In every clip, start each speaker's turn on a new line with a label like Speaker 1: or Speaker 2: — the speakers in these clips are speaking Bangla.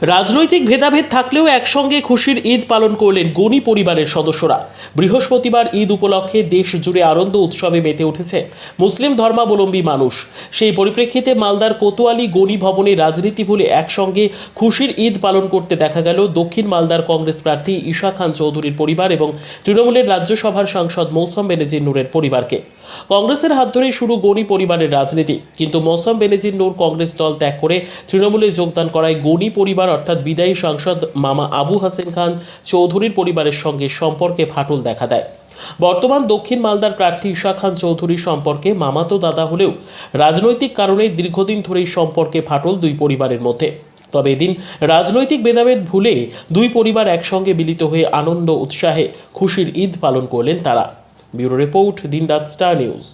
Speaker 1: রাজনৈতিক ভেদাভেদ থাকলেও একসঙ্গে খুশির ঈদ পালন করলেন গণি পরিবারের সদস্যরা। বৃহস্পতিবার ঈদ উপলক্ষে দেশ জুড়ে আনন্দ উৎসবে মেতে উঠেছে মুসলিম ধর্মাবলম্বী মানুষ। সেই পরিপ্রেক্ষিতে মালদার কোতোয়ালি গণি ভবনে রাজনীতি ভুলে একসঙ্গে খুশির ঈদ পালন করতে দেখা গেল দক্ষিণ মালদার কংগ্রেস প্রার্থী ঈশা খান চৌধুরীর পরিবার এবং তৃণমূলের রাজ্যসভার সাংসদ মৌসম বেনেজির নূরের পরিবারকে। কংগ্রেসের হাত ধরেই শুরু গণি পরিবারের রাজনীতি, কিন্তু মৌসম বেনেজির নূর কংগ্রেস দল ত্যাগ করে তৃণমূলে যোগদান করায় গণি পরিবার অর্থাৎ বিদায়ী সাংসদ মামা আবু হাসেন খান চৌধুরীর পরিবারের সঙ্গে সম্পর্কে ফাটল দেখা দেয়। বর্তমান দক্ষিণ মালদার প্রার্থী ঈশা খান চৌধুরী সম্পর্কে মামাতো দাদা হলেও রাজনৈতিক কারণে দীর্ঘদিন ধরেই সম্পর্কে ফাটল দুই পরিবারের মধ্যে। তবে এদিন রাজনৈতিক ভেদাভেদ ভুলে দুই পরিবার একসঙ্গে মিলিত হয়ে আনন্দ, উৎসাহে খুশির ঈদ পালন করলেন তারা। ব্যুরো রিপোর্ট দিনরাত স্টার নিউজ।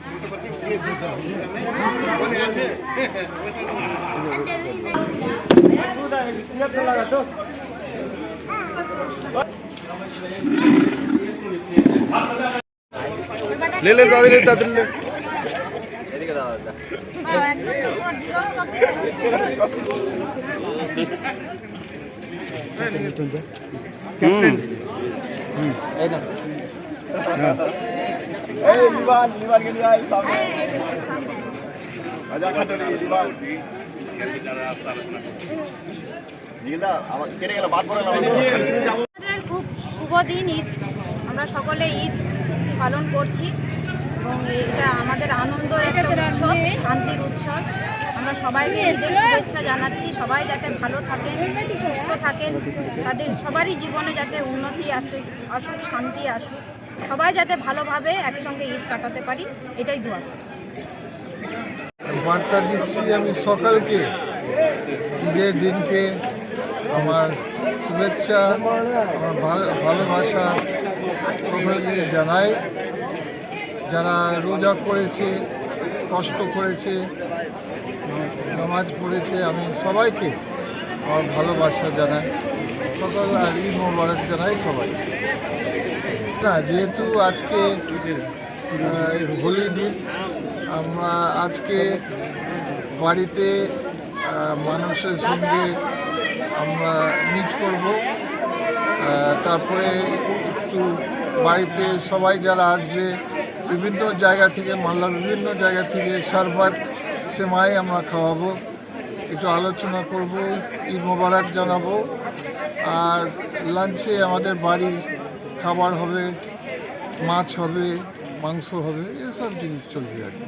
Speaker 2: ले ले दादी ले दादी ले
Speaker 3: এই লিবান লিবান কে নিয়ে আয় সামনে আজা খাটলি লিবান নীলা আমার কেটে গেল, বাদ পড়ে না
Speaker 4: আমাদের খুব শুভ দিন, ঈদ। আমরা সকলে ঈদ পালন করছি এবং এটা আমাদের আনন্দের একটা উৎসব, শান্তির উৎসব। আমরা সবাইকে ঈদের শুভেচ্ছা জানাচ্ছি। সবাই যাতে ভালো থাকেন, সুস্থ থাকেন, তাদের সবারই জীবনে যাতে উন্নতি আসে, আসুক, শান্তি আসুক। সবাই যাতে ভালোভাবে একসঙ্গে ঈদ কাটাতে পারি, এটাই দোয়া করছি।
Speaker 2: বার্তা দিচ্ছি আমি সকালকে। ঈদের দিনকে আমার শুভেচ্ছা, আমার ভালো- ভালোবাসা সকলকে জানাই। যারা রোজা করেছে, কষ্ট করেছে, নামাজ পড়েছে, আমি সবাইকে আমার ভালোবাসা জানাই। সকল আর ঈদ মোবারক জানাই সবাই না, যেহেতু আজকে হোলি দিন, আমরা আজকে বাড়িতে মানুষের সঙ্গে আমরা মিট করব। তারপরে একটু বাড়িতে সবাই যারা আসবে, বিভিন্ন জায়গা থেকে, মালদার বিভিন্ন জায়গা থেকে সার্ভার সেমাই আমরা খাওয়াবো। একটু আলোচনা করব, ঈদ মোবারক জানাব। আর লাঞ্চে আমাদের বাড়ির খাবার হবে মাছ হবে মাংস হবে এসব জিনিস চলবে আর কি।